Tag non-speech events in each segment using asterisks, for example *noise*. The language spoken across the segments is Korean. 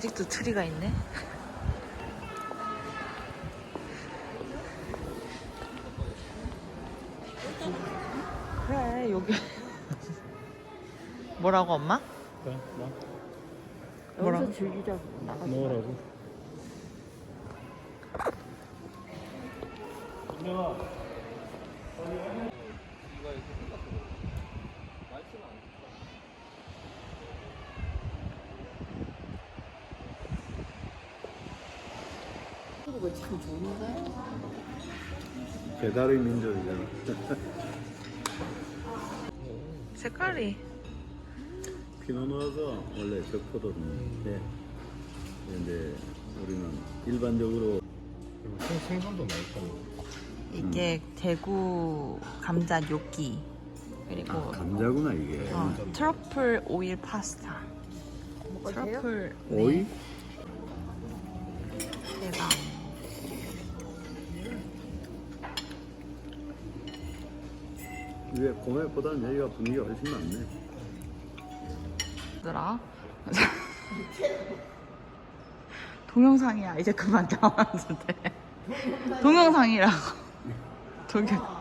아직도 트리가 있네. 그래 여기 *laughs* 뭐라고 엄마? 나, 나 뭐라고? 여기서 즐기자고 나가서 뭐라고? 이거 참 좋은데 배달의 민족이잖아. 색깔이 피노누아가 원래 적포도인데 근데 우리는 일반적으로 생- 생선도 맛있잖아. 이게 대구 감자 뇨끼 그리고 아, 감자구나 이게. 어, 트러플 오일 파스타. 먹어도 돼요? 트러플 오이? 위에 고맥보다는 여기가 분위기가 훨씬 낫네. 얘들아. *laughs* 동영상이야. 이제 그만 나와도 돼. 동영상이라고. 동영.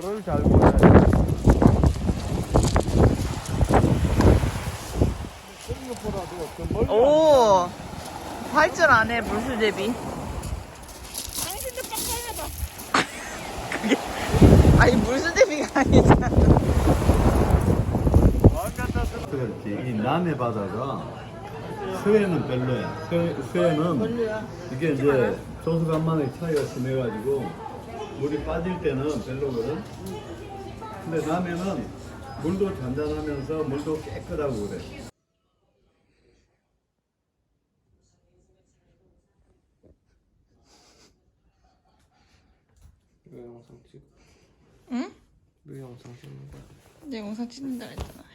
도를 잘 보야 돼. 생각보다도 좀 멀리 오, 할줄 아네, 물수제비. 그게, 아니, 물수제비가 아니잖아. 그렇지. 이 남해 바다가 서해는 별로야. 서, 서해는 이게 이제 조수간만의 차이가 심해가지고 물이 빠질 때는 별로거든. 근데 남해는 물도 잔잔하면서 물도 깨끗하고 그래. 왜 영상 찍어? 응? 왜 영상 찍는 거야? 내 영상 찍는다 했잖아.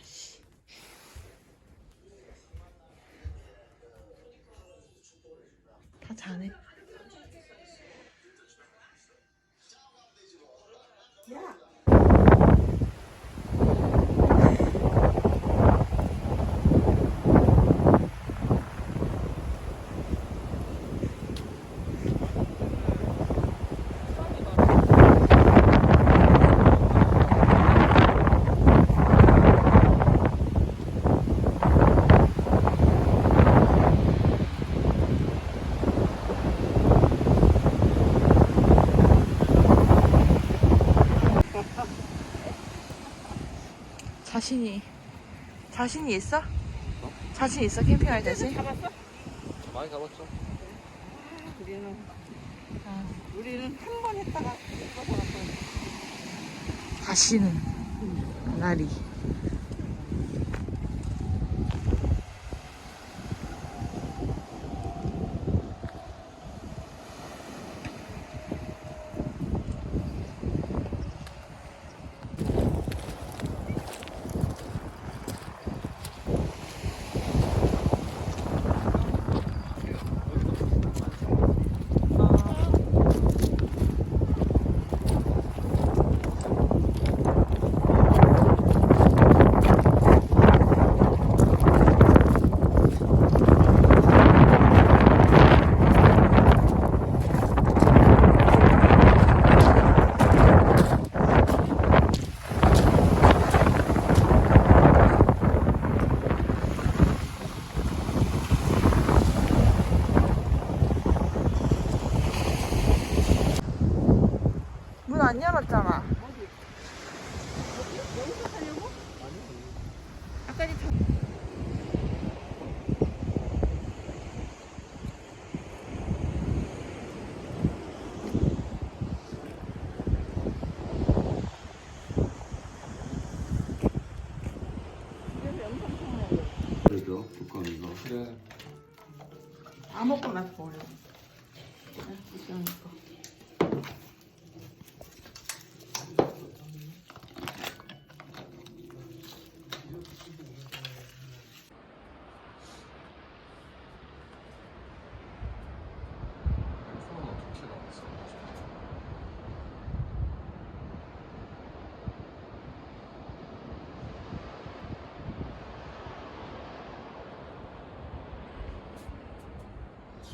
자신이 자신이 있어? 자신 있어 캠핑할 자신? 많이 가봤죠. 우리는 아, 우리는 한 번 했다가 다시는 나리.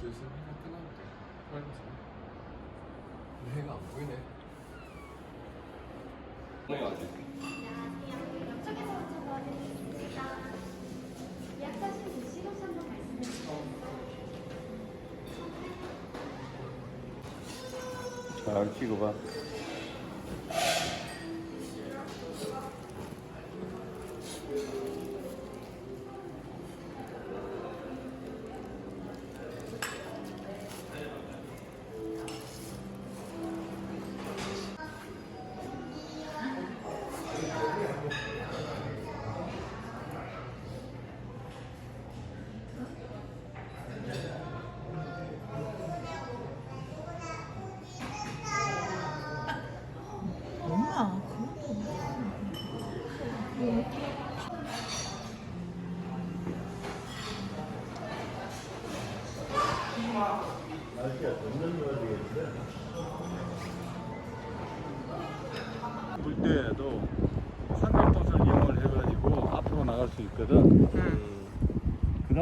슬슬 해가. 빨간색. 근데 해가 안 보이네. 네, 아직. 잘 찍어봐.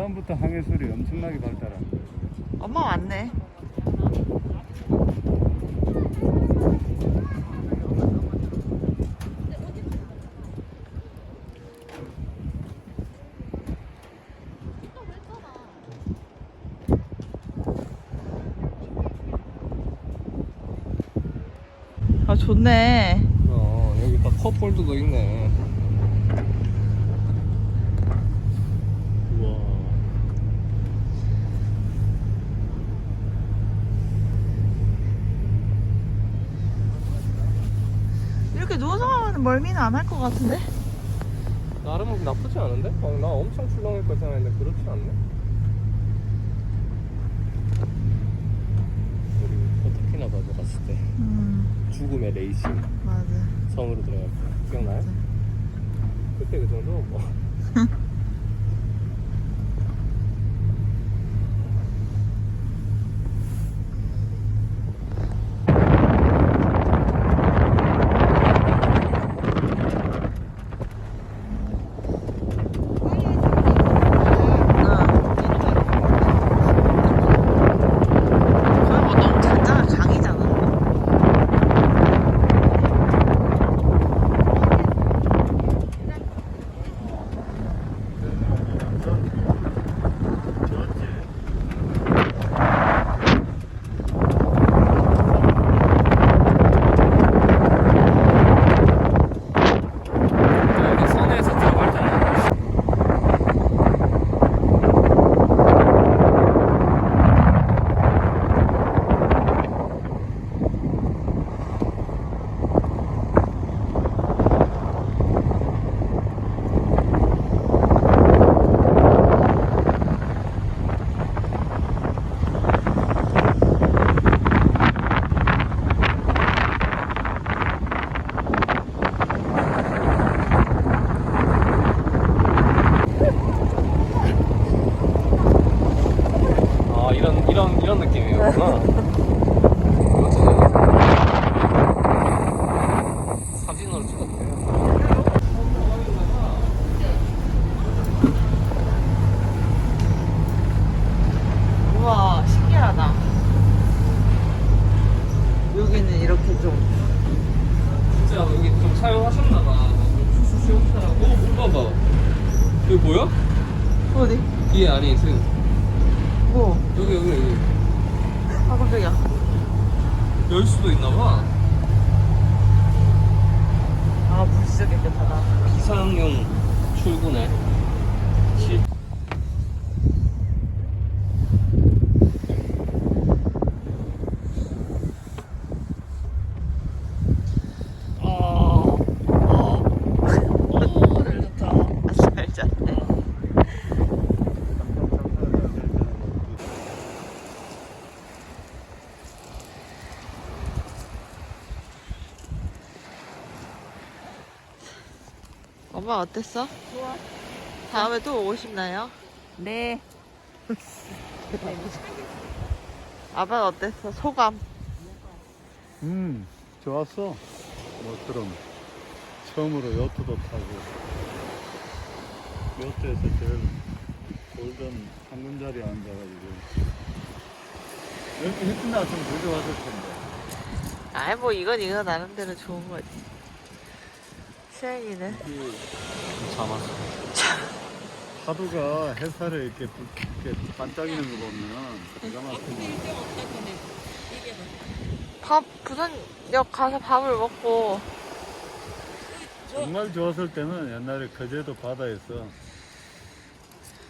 다음부터 항해술이 엄청나게 발달한. 엄마 왔네. 아 좋네. 어, 여기 딱 컵홀더도 있네. 우와. 이렇게 누워서 가면 멀미는 안 할 것 같은데? 나름 나쁘지 않은데? 어, 나 엄청 출렁일 거 생각했는데 그렇지 않네. 우리 포토키나바도 갔을 때 음 죽음의 레이싱 맞아. 섬으로 들어갈 때 기억나요? 그때 그 정도 뭐. *laughs* 실 어. 어. 잤네. 엄마 어땠어? 좋아. 다음에 또 오고 싶나요? 네. *laughs* 아빠는 어땠어? 소감? 음, 좋았어. 뭐처럼 처음으로 요트도 타고 요트에서 제일 골든 황금 자리에 앉아가지고 햇빛 나왔으면 더 좋았을 텐데. 아이 뭐 이건 이거 나름대로 좋은 거지. 수영이는 잡았어. 파도가 햇살에 이렇게, 불- 이렇게 반짝이는 거 보면 기가 막히네. 밥 부산역 가서 밥을 먹고 정말 좋았을 때는 옛날에 거제도 바다에서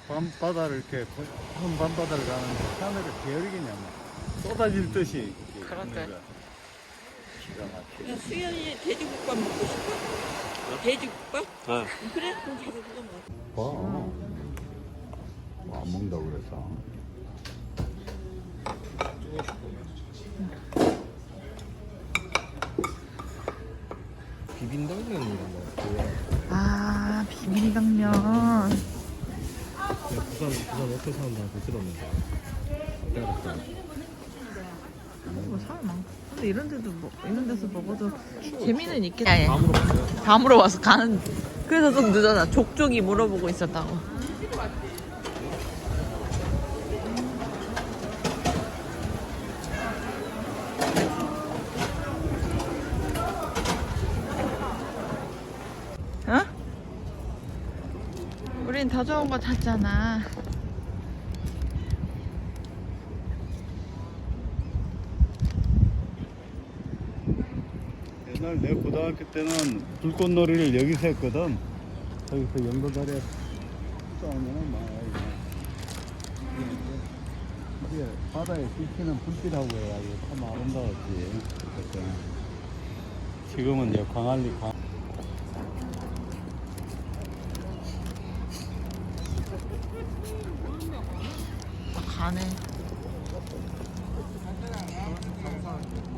밤바다를 이렇게 큰 밤바다를 가는데 하늘에 별이 그냥 막 쏟아질 듯이 이렇게 그런데. 하늘가 기가 수연이 돼지국밥 먹고 싶어? 돼지국밥? 네. 그래? 그럼 가서 그거 먹어. 봐. 뭐안 먹는다고 그래서 비빔당면이란 거. 아 비빔당면 부산 부산 어떻게 사는지 들었는데. 뭐 사람 많고 근데 이런 데도 뭐 이런 데서 먹어도 재미는 있겠다 예. 다 물어봤어요. 다 물어봐서 가는 그래서 좀 늦어나 족족이 물어보고 있었다고 어? 우린 더 좋은 거 탔잖아 옛날 내 고등학교 때는 불꽃놀이를 여기서 했거든. 여기서 연거다리에 싸우면은 막 이게 바다에 비치는 불빛하고 해가지고 참 아름다웠지. 그때 지금은 이제 광안리 광 가네